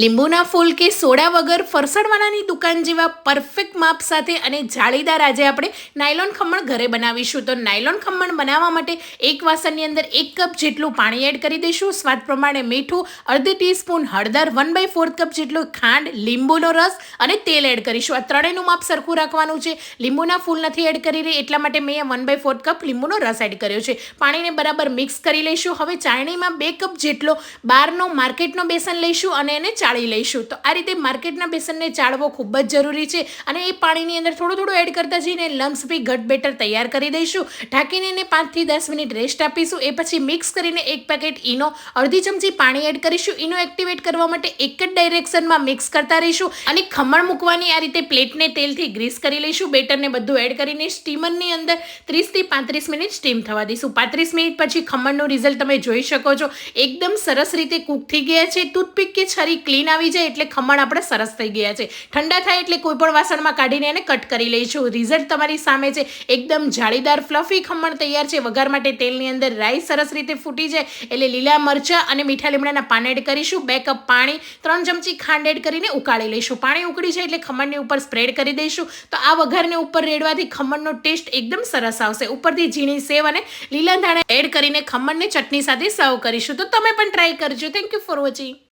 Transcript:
લીંબુના ફૂલ કે સોડા વગર ફરસાણવાળાની દુકાન જેવા પરફેક્ટ માપ સાથે અને જાળીદાર આજે આપણે નાયલોન ખમણ ઘરે બનાવીશું. તો નાયલોન ખમણ બનાવવા માટે એક વાસણની અંદર એક કપ જેટલું પાણી એડ કરી દઈશું. સ્વાદ પ્રમાણે મીઠું, અડધી ટીસ્પૂન હળદર વન બાય ફોર્થ કપ જેટલું ખાંડ, લીંબુનો રસ અને તેલ એડ કરીશું. આ ત્રણેયનું માપ સરખું રાખવાનું છે. લીંબુના ફૂલ નથી એડ કરી રહી, એટલા માટે મેં વન બાય ફોર્થ કપ લીંબુનો રસ એડ કર્યો છે. પાણીને બરાબર મિક્સ કરી લઈશું. હવે ચાળણીમાં બે કપ જેટલો બહારનો માર્કેટનો બેસન લઈશું અને એને ચાળી લઈશું. તો આ રીતે માર્કેટના બેસનને ચાળવો ખૂબ જ જરૂરી છે અને એ પાણીની અંદર થોડું થોડું એડ કરતા જઈને લમ્સ બી ઘટ બેટર તૈયાર કરી દઈશું. ઢાંકીને એને પાંચથી દસ મિનિટ રેસ્ટ આપીશું. એ પછી મિક્સ કરીને એક પેકેટ ઈનો અડધી ચમચી પાણી એડ કરીશું. ઈનો એક્ટિવેટ કરવા માટે એક જ ડાયરેક્શનમાં મિક્સ કરતા રહીશું અને ખમણ મૂકવાની આ રીતે પ્લેટને તેલથી ગ્રીસ કરી લઈશું. બેટરને બધું એડ કરીને સ્ટીમરની અંદર ત્રીસથી પાંત્રીસ મિનિટ સ્ટીમ થવા દઈશું. પાંત્રીસ મિનિટ પછી ખમણનું રિઝલ્ટ તમે જોઈ શકો છો. એકદમ સરસ રીતે કૂક થઈ ગયા છે. ટૂથપીક કે છરી ક્લીન આવી જાય એટલે ખમણ આપણે સરસ થઈ ગયા છે. ઠંડા થાય એટલે કોઈ પણ વાસણમાં કાઢીને એને કટ કરી લઈશું. રિઝલ્ટ તમારી સામે છે. એકદમ જાળીદાર ફ્લફી ખમણ તૈયાર છે. વઘાર માટે તેલની અંદર રાઈ સરસ રીતે ફૂટી જાય એટલે લીલા મરચાં અને મીઠા લીમડાના પાન એડ કરીશું. બે કપ પાણી, ત્રણ ચમચી ખાંડ એડ કરીને ઉકાળી લઈશું. પાણી ઉકળી જાય એટલે ખમણની ઉપર સ્પ્રેડ કરી દઈશું. તો આ વઘારને ઉપર રેડવાથી ખમણનો ટેસ્ટ એકદમ સરસ આવશે. ઉપરથી ઝીણી સેવ અને લીલા ધાણા એડ કરીને ખમણને ચટણી સાથે સર્વ કરીશું. તો તમે પણ ટ્રાય કરજો. Thank you for watching